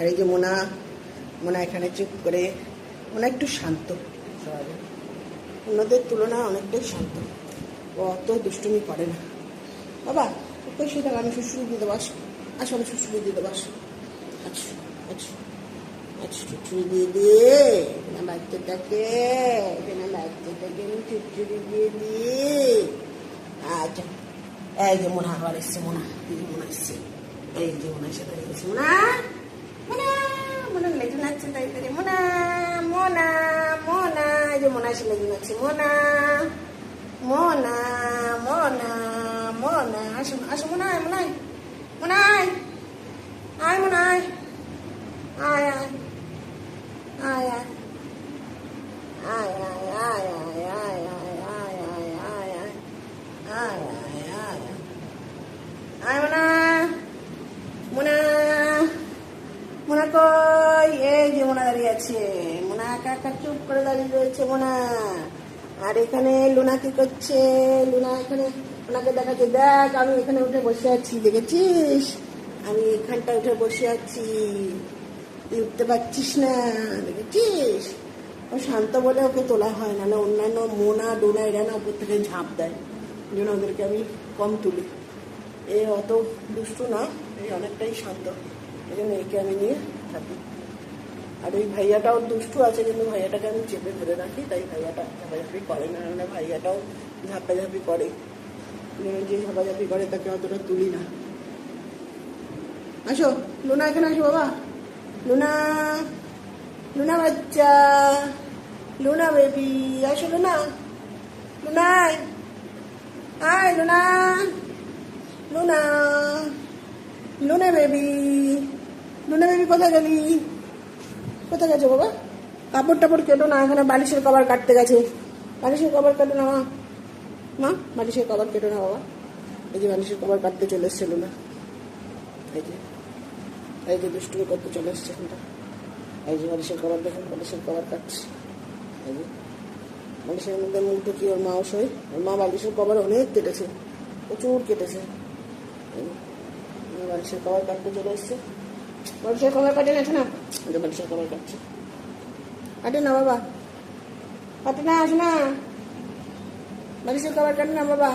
আর এই যে মোনা মোনা এখানে চুপ করে, মোনা একটু শান্ত। স্বভাবে অন্যদের তুলনায় অনেকটাই শান্ত। অত দুষ্টুমি করে না। বাবা ওই সেটা আমি শুশুরি দিতে আসো। আসো, আমি শুশুরি দিতে দেবো, আসো। আচ্ছা আচ্ছা আচ্ছা আমি দিয়ে আচ্ছা এই যে মোনা, আবার এসছে মোনা মোনা এসছে। এই যে মোনা এসে দাঁড়িয়ে গেছে মোনা মোনা! মোনার সেলাই বুনাচ্ছি মোনা মোনা মোনা মোনা আসো আসো মোনা মোনায় কই? এই যে মোনা দাঁড়িয়ে আছে। মোনা একা একা চুপ করে দাঁড়িয়ে রয়েছে, মোনা। আর এখানে লুনা কি করছে? লুনা এখানে ওনাকে দেখাচ্ছে, দেখ, আমি এখানে উঠে বসে আছি, দেখেছিস? আমি এখানটা উঠে বসে আছি। তুই উঠতে পারছিস না, দেখেছিস? ও শান্ত বলে ওকে তোলা হয় না অন্যান্য মোনা, ডোনা, এরা না উপর থেকে ঝাঁপ দেয়। জন্য ওদেরকে আমি কম তুলি। এ অত দুষ্টু না এই অনেকটাই শান্ত। এই জন্য একে আমি নিয়ে থাকি। আর ওই ভাইয়াটাও দুষ্টু আছে কিন্তু ভাইয়াটাকে আমি চেপে ধরে রাখি, তাই ভাইয়াটা ঝাপাঝাপি করে না না ভাইয়াটাও ঝাপাঝাপি করে। যে ঝাপাঝাপি করে তাকে অতটা তুলি না। আসো, লুনা এখানে আসো বাবা। লুনা লুনা বাচ্চা, লুনা বেবি, আসো লুনা। লুনাই আয় Luna. Luna Luna baby. Luna baby কোথায় গেলি? কোথায় গেছে বাবা? কাপড় টাপড় কেটো না, এখানে বালিশের কভার কাটতে গেছে। বালিশের কভার কাটো না, মা। মা, বালিশের কভার কেটো না বাবা। এই যে বালিশের কভার কাটতে চলে এসছে লুনা। এই যে এই যে দুষ্টুমি করতে চলে এসছে এখানটা এই যে বালিশের কভার, দেখুন, বালিশের কভার কাটছে। এই যে, বালিশের মধ্যে মুখ ঢুকিয়ে ওর মাও শোয় ওর মা বালিশের কভার অনেক কেটেছে, প্রচুর কেটেছে। বালিশের কভার কাটতে চলে এসছে। বালিশের খবর কাটে না না এই খবর কাটছে। কাটে না বাবা। কাটে না আসে না বালিশের খবর কাটে না বাবা।